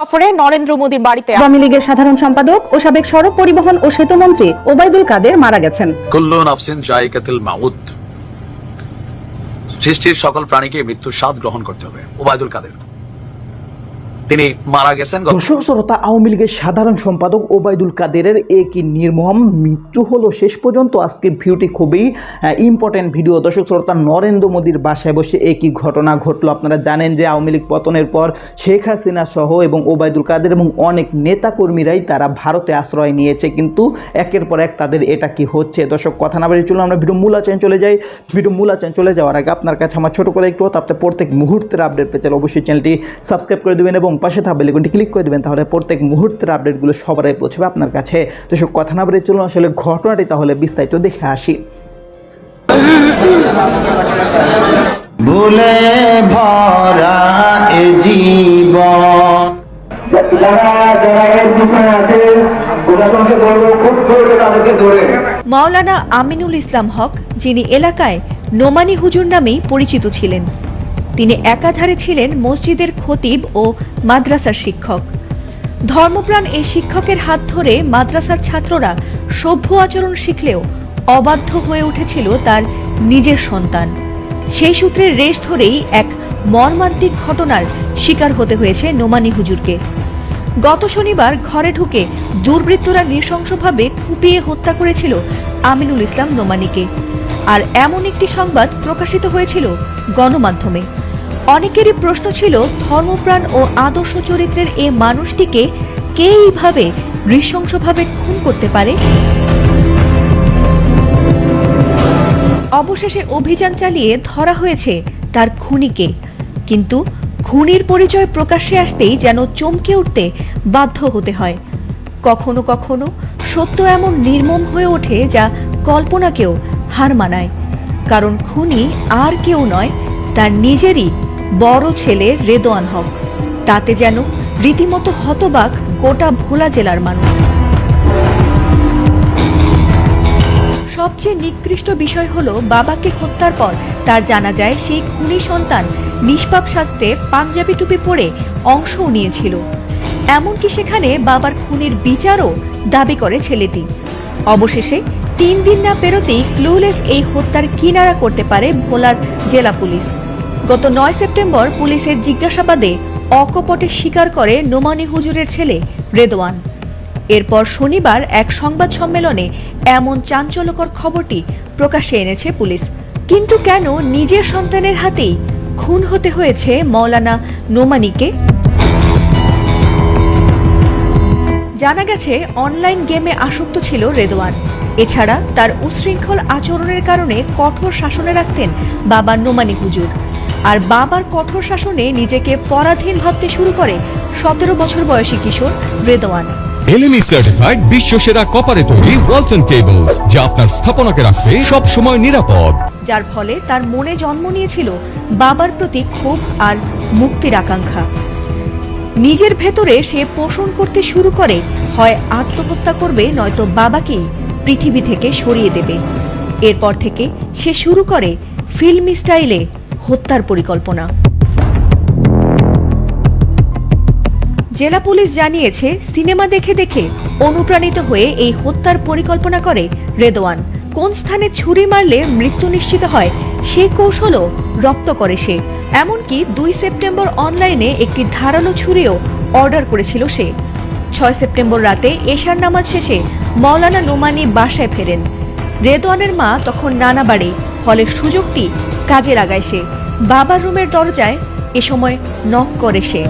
সফরে নরেন্দ্র মোদীর বাড়িতে আওয়ামী লীগের সাধারণ সম্পাদক ও সাবেক সড়ক পরিবহন ও সেতু মন্ত্রী ওবায়দুল কাদের মারা গেছেন। কুল্লু নাফসিন জায়কাতিল মাউত সৃষ্টির সকল প্রাণীকে মৃত্যুর স্বাদ গ্রহণ করতে হবে। ওবায়দুল কাদের। তিনি মারা গেছেন দর্শক, শ্রোতা, আওয়ামী লীগের সাধারণ সম্পাদক ওবায়দুল কাদেরের একই নির্মম মৃত্যু হলো শেষ পর্যন্ত। আজকের ভিডিওটি খুবই ইম্পর্টেন্ট ভিডিও। দর্শক, শ্রোতা, নরেন্দ্র মোদীর বাসায় বসে একই ঘটনা ঘটলো। আপনারা জানেন যে আওয়ামী লীগ পতনের পর শেখ হাসিনা সহ এবং ওবায়দুল কাদের এবং অনেক নেতাকর্মীরাই তারা ভারতে আশ্রয় নিয়েছে, কিন্তু একের পর এক তাদের এটা কি হচ্ছে? দর্শক, কথা না বাড়িয়ে চলুন, আমরা ভিডিও মূল আচরণ চলে যাই। ভিডিও মূল আচরণ চলে যাওয়ার আগে আপনার কাছে আমার ছোট করে একটু তারপরে প্রত্যেক মুহূর্তের আপডেট পেতে অবশ্যই চ্যানেলটি সাবস্ক্রাইব করে দেবেন এবং পাশে থাকবে লিখনটি ক্লিক করে দেবেন তাহলে প্রত্যেক মুহূর্তের আপডেটগুলো সবারই পৌঁছবে আপনার কাছে। তো সব কথা না বাড়িয়ে চলুন আসলে ঘটনাটি তাহলে বিস্তারিত দেখে আসি। ভুলে ভরা এ জীবন। মাওলানা আমিনুল ইসলাম হক যিনি এলাকায় নোমানি হুজুর নামেই পরিচিত ছিলেন। তিনি একাধারে ছিলেন মসজিদের খতিব ও মাদ্রাসার শিক্ষক। ধর্মপ্রাণ এই শিক্ষকের হাত ধরে মাদ্রাসার ছাত্ররা সভ্য আচরণ শিখলেও অবাধ্য হয়ে উঠেছিল তার নিজের সন্তান। সেই সূত্রের রেশ ধরেই এক মর্মান্তিক ঘটনার শিকার হতে হয়েছে নোমানি হুজুরকে। গত শনিবার ঘরে ঢুকে দুর্বৃত্তরা নৃশংসভাবে কুপিয়ে হত্যা করেছিল আমিনুল ইসলাম নোমানিকে। আর এমন একটি সংবাদ প্রকাশিত হয়েছিল গণমাধ্যমে। অনেকেরই প্রশ্ন ছিল, ধর্মপ্রাণ ও আদর্শ চরিত্রের এ মানুষটিকে কে এইভাবে নৃশংসভাবে খুন করতে পারে? অবশেষে অভিযান চালিয়ে ধরা হয়েছে তার খুনিকে। কিন্তু খুনির পরিচয় প্রকাশ্যে আসতেই যেন চমকে উঠতে বাধ্য হতে হয়। কখনো কখনো সত্য এমন নির্মম হয়ে ওঠে যা কল্পনাকেও হার মানায়। কারণ খুনি আর কেউ নয়, তার নিজেরই বড় ছেলে রেদোয়ান হক। তাতে যেন রীতিমতো হতবাক গোটা ভোলা জেলার মানুষ। সবচেয়ে নিকৃষ্ট বিষয় হল বাবাকে হত্যার পর তার জানা যায় সেই খুনি সন্তান নিষ্পাপ শাস্তে পাঞ্জাবি টুপি পরে অংশও নিয়েছিল। এমনকি সেখানে বাবার খুনির বিচারও দাবি করে ছেলেটি। অবশেষে তিন দিন না পেরোতেই ক্লুলেস এই হত্যার কিনারা করতে পারে ভোলার জেলা পুলিশ। গত নয় সেপ্টেম্বর পুলিশের জিজ্ঞাসাবাদে অকপটে স্বীকার করে নোমানি হুজুরের ছেলে রেদওয়ান। এরপর শনিবার এক সংবাদ সম্মেলনে এমন চাঞ্চল্যকর খবরটি প্রকাশ্যে এনেছে পুলিশ। কিন্তু কেন নিজের সন্তানের হাতেই খুন হতে হয়েছে মৌলানা নোমানিকে? জানা গেছে, অনলাইন গেমে আসক্ত ছিল রেদওয়ান। এছাড়া তার উশৃঙ্খল আচরণের কারণে কঠোর শাসনে রাখতেন বাবা নোমানি হুজুর। আর বাবার কঠোর শাসনে নিজেকে পরাধীন ভাবতে শুরু করে সতেরো বছর বয়সী কিশোর রেদওয়ান এলএমই সার্টিফাইড বিশ্ব সেরা কপারে তৈরি ওয়ালটন কেবলস যা আপনার স্থাপনাকে রাখবে সব সময় নিরাপদ। যার ফলে তার মনে জন্ম নিয়েছিল বাবার প্রতি ক্ষোভ আর মুক্তির আকাঙ্ক্ষা। নিজের ভেতরে সে পোষণ করতে শুরু করে হয় আত্মহত্যা করবে নয়তো বাবাকে পৃথিবী থেকে সরিয়ে দেবে। এরপর থেকে সে শুরু করে ফিল্মি স্টাইলে হত্যার পরিকল্পনা। জেলা পুলিশ জানিয়েছে, সিনেমা দেখে দেখে অনুপ্রাণিত হয়ে এই হত্যার পরিকল্পনা করে রেদওয়ান কোন স্থানে ছুরি মারলে মৃত্যু নিশ্চিত হয়, সে কৌশলও রপ্ত করে সে। এমনকি দুই সেপ্টেম্বর অনলাইনে একটি ধারালো ছুরিও অর্ডার করেছিল সে। ছয় সেপ্টেম্বর রাতে এশার নামাজ শেষে মৌলানা নোমানি বাসায় ফেরেন। রেদওয়ানের মা তখন নানা বাড়ি। ফলে সুযোগটি কাজে লাগায় সে। বাবার রুমের দরজায় এ সময় নক করে সে।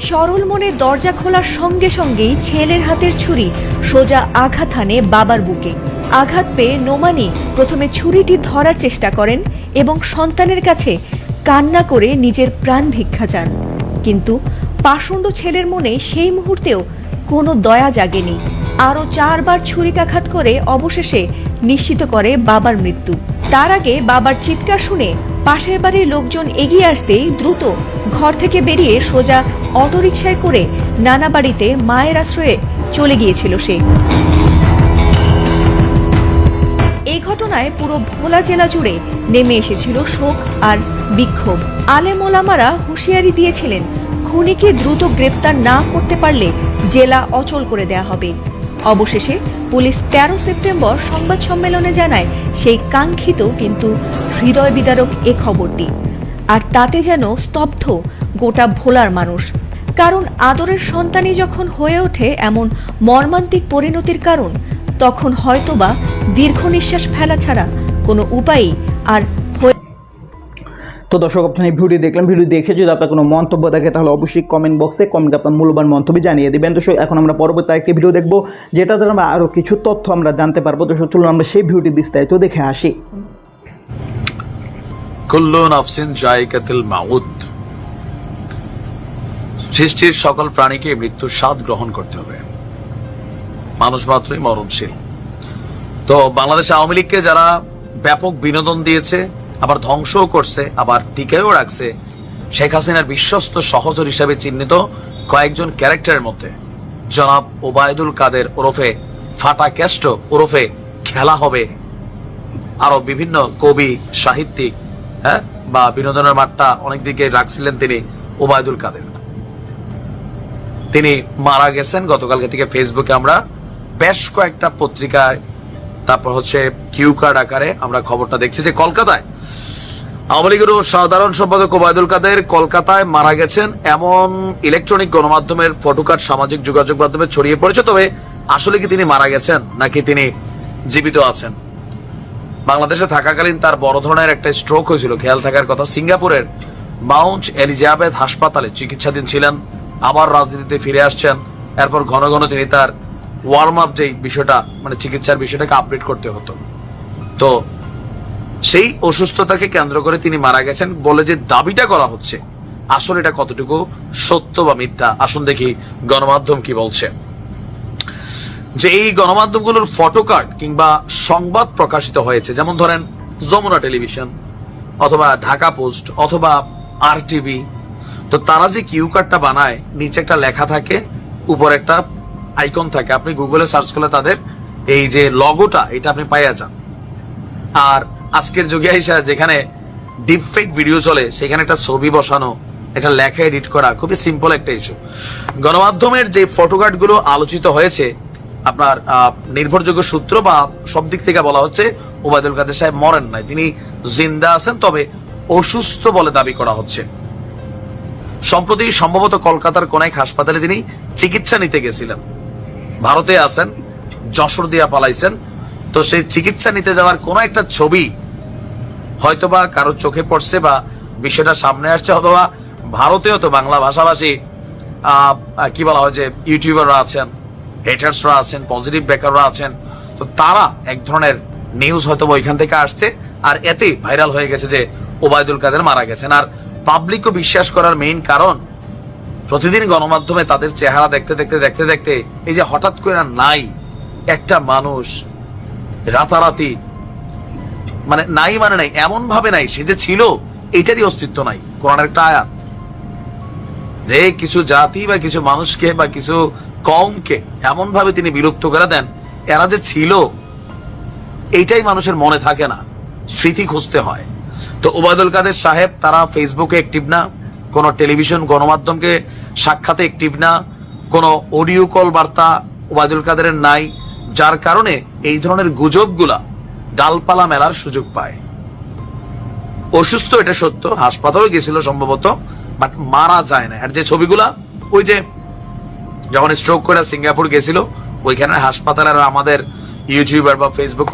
সরল মনে দরজা খোলার সঙ্গে সঙ্গেই ছেলের হাতের ছুরি সোজা আঘাত হানে বাবার বুকে। আঘাত পেয়ে নোমানি প্রথমে ছুরিটি ধরার চেষ্টা করেন এবং সন্তানের কাছে কান্না করে নিজের প্রাণ ভিক্ষা চান। কিন্তু পাষণ্ড ছেলের মনে সেই মুহূর্তেও কোনো দয়া জাগেনি। আরও চারবার ছুরিকাঘাত করে অবশেষে নিশ্চিত করে বাবার মৃত্যু। তার আগে বাবার চিৎকার শুনে পাশের বাড়ির লোকজন এগিয়ে আসতেই দ্রুত ঘর থেকে বেরিয়ে সোজা অটোরিকশায় করে নানা বাড়িতে মায়ের আশ্রয়ে চলে গিয়েছিল সে। এই ঘটনায় পুরো ভোলা জেলা জুড়ে নেমে এসেছিল শোক আর বিক্ষোভ। আলেম ওলামারা হুঁশিয়ারি দিয়েছিলেন, খুনিকে দ্রুত গ্রেপ্তার না করতে পারলে জেলা অচল করে দেয়া হবে। অবশেষে পুলিশ তেরো সেপ্টেম্বর সংবাদ সম্মেলনে জানায়, সেই কাঙ্ক্ষিত কিন্তু হৃদয় বিদারক এ খবরটি। আর তাতে যেন স্তব্ধ গোটা ভোলার মানুষ। কারণ আদরের সন্তানই যখন হয়ে ওঠে এমন মর্মান্তিক পরিণতির কারণ, তখন হয়তোবা দীর্ঘ নিঃশ্বাস ফেলা ছাড়া কোনো উপায়ই আর তো দর্শক, আপনার এই ভিডিও দেখলাম ভিডিও দেখে যদি আপনার কোনো মন্তব্য থাকে, তাহলে অবশ্যই কমেন্ট বক্সে কমেন্ট আপনার মূল্যবান মন্তব্য জানিয়ে দেবেন। দর্শক, এখন আমরা পরবর্তী একটি ভিডিও দেখব যেটা দ্বারা আমরা আরও কিছু তথ্য আমরা জানতে পারব। দর্শক, চলুন আমরা সেই ভিডিওটি বিস্তারিত দেখে আসি। সৃষ্টির সকল প্রাণীকে মৃত্যুর স্বাদ গ্রহণ করতে হবে। মানুষ মাত্রই মরণশীল। তো বাংলাদেশ আওয়ামী লীগকে যারা ব্যাপক বিনোদন দিয়েছে আবার ধ্বংসও করছে, আবার টিকেও রাখছে। শেখ হাসিনার বিশ্বস্ত সহচর হিসাবে চিহ্নিত কয়েকজন ক্যারেক্টারের মধ্যে। জনাব ওবায়দুল কাদের ওরফে ফাটা ক্যাস্ট ওরফে খেলা হবে। আরও বিভিন্ন কবি, সাহিত্যিক হ্যাঁ বা বিনোদনের মাঠটা অনেক দিকে রাখছিলেন তিনি ওবায়দুল কাদের। তিনি মারা গেছেন গতকালকে থেকে ফেসবুকে আমরা। বেশ কয়েকটা পত্রিকায়, তারপর হচ্ছে কিউ কার্ড আকারে আমরা খবরটা দেখছি যে কলকাতায় আওয়ামী লীগের সাধারণ সম্পাদক ওবায়দুল কাদের কলকাতায় মারা গেছেন। এমন ইলেকট্রনিক গণমাধ্যমের ফটোকার্ড সামাজিক যোগাযোগ মাধ্যমে ছড়িয়ে পড়েছে। তবে আসলে কি তিনি মারা গেছেন, নাকি তিনি জীবিত আছেন? বাংলাদেশে থাকাকালীন তার বড় ধরনের একটা স্ট্রোক হয়েছিল। খেয়াল থাকার কথা, সিঙ্গাপুরের মাউন্ট এলিজাবেথ হাসপাতালে চিকিৎসাধীন ছিলেন, আবার রাজনীতিতে ফিরে আসছেন। এরপর ঘন ঘন তিনি তার ওয়ার্ম আপ যেই বিষয়টা মানে চিকিৎসার বিষয়টাকে আপডেট করতে হতো। তো সেই অসুস্থতাকে কেন্দ্র করে তিনি মারা গেছেন বলে যে দাবিটা করা হচ্ছে। আসলে এটা কতটুকু সত্য বা মিথ্যা? আসুন দেখি গণমাধ্যম কি বলছে। যে এই গণমাধ্যমগুলোর ফটোকার্ড কিংবা সংবাদ প্রকাশিত হয়েছে, যেমন ধরেন যমুনা টেলিভিশন অথবা ঢাকা পোস্ট অথবা আর টিভি তো তারা যে কিউ কার্ডটা বানায়, নিচে একটা লেখা থাকে, উপর একটা আইকন থাকে। আপনি গুগলে সার্চ করলে তাদের এই যে লগোটা এটা আপনি পাইয়া যান। আর আজকের যুগে হিসাবে যেখানে ডিপ ফেক ভিডিও চলে, সেখানে একটা ছবি বসানো, একটা লেখা এডিট করা, খুবই সিম্পল একটা ইস্যু গণমাধ্যমের যে ফটোকার্ডগুলো আলোচিত হয়েছে, আপনার নির্ভরযোগ্য সূত্র বা সব দিক থেকে বলা হচ্ছে, ওবায়দুল কাদের সাহেব মরেন নাই, তিনি জিন্দা আছেন, তবে অসুস্থ বলে দাবি করা হচ্ছে। সম্প্রতি সম্ভবত কলকাতার কোন এক হাসপাতালে তিনি চিকিৎসা নিতে গেছিলেন। ভারতে আছেন, যশোর দিয়া পালাইছেন তো সেই চিকিৎসা নিতে যাওয়ার কোন একটা ছবি হয়তোবা কারও চোখে পড়ছে বা বিষয়টা সামনে আসছে, অথবা ভারতেও তো বাংলা ভাষাভাষী কি বলা হয় যে ইউটিউবাররা আছেন হেটার্সরা আছেন পজিটিভ বেকাররা আছেন, তো তারা এক ধরনের নিউজ হয়তো ওইখান থেকে আসছে, আর এতে ভাইরাল হয়ে গেছে যে ওবায়দুল কাদের মারা গেছেন। আর পাবলিকও বিশ্বাস করার মেইন কারণ প্রতিদিন গণমাধ্যমে তাদের চেহারা দেখতে দেখতে দেখতে দেখতে এই যে হঠাৎ করে নাই একটা মানুষ রাতারাতি। মানে নাই মানে নাই এমন ভাবে নাই, সে যে ছিল, এটারই অস্তিত্ব নাই। কোরআনের একটা আয়াত। যে কিছু জাতি বা কিছু মানুষকে বা কিছু কমকে এমন ভাবে তিনি বিলুপ্ত করে দেন, এরা যে ছিল এইটাই মানুষের মনে থাকে না, স্মৃতি খুঁজতে হয়। তো ওবায়দুল কাদের সাহেব, তারা ফেসবুকে অ্যাক্টিভ না, কোনো টেলিভিশন গণমাধ্যমকে সাক্ষাতে অ্যাক্টিভ না, কোনো অডিও কল বার্তা ওবায়দুল কাদেরের নাই, যার কারণে এই ধরনের গুজবগুলা ডালপালা মেলার সুযোগ পায়। অসুস্থ এটা সত্য হাসপাতালে গেছিল সম্ভবত বাট মারা যায় না। আর যে ছবিগুলা, ওই যে যখন স্ট্রোক করে সিঙ্গাপুর গেছিল, ওইখানে হাসপাতালের আমাদের ইউটিউবার বা ফেসবুক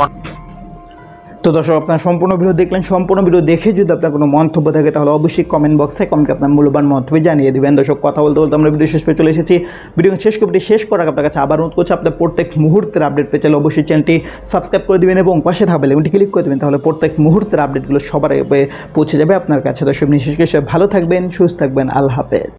তো দর্শক, আপনার সম্পূর্ণ ভিডিও দেখলেন, সম্পূর্ণ ভিডিও দেখে যদি আপনার কোনো মন্তব্য থাকে, তাহলে অবশ্যই কমেন্ট বক্সে কমেন্টে আপনার মূল্যবান মন্তব্য জানিয়ে দিবেন। দর্শক, কথা বলতে বলতে আমরা ভিডিও শেষ পেয়ে চলে এসেছি। ভিডিও শেষ করতে শেষ করার আপনার কাছে আবার অনুরোধ করছি, আপনার প্রত্যেক মুহূর্তের আপডেট পেয়ে চাইলে অবশ্যই চ্যানেলটি সাবস্ক্রাইব করে দেবেন এবং পাশে থাকবে লেগুনটি ক্লিক করে দেবেন, তাহলে প্রত্যেক মুহূর্তের আপডেটগুলো সবার পৌঁছে যাবে আপনার কাছে। দর্শক করে ভালো থাকবেন, সুস্থ থাকবেন, আল্লাহ হাফেজ।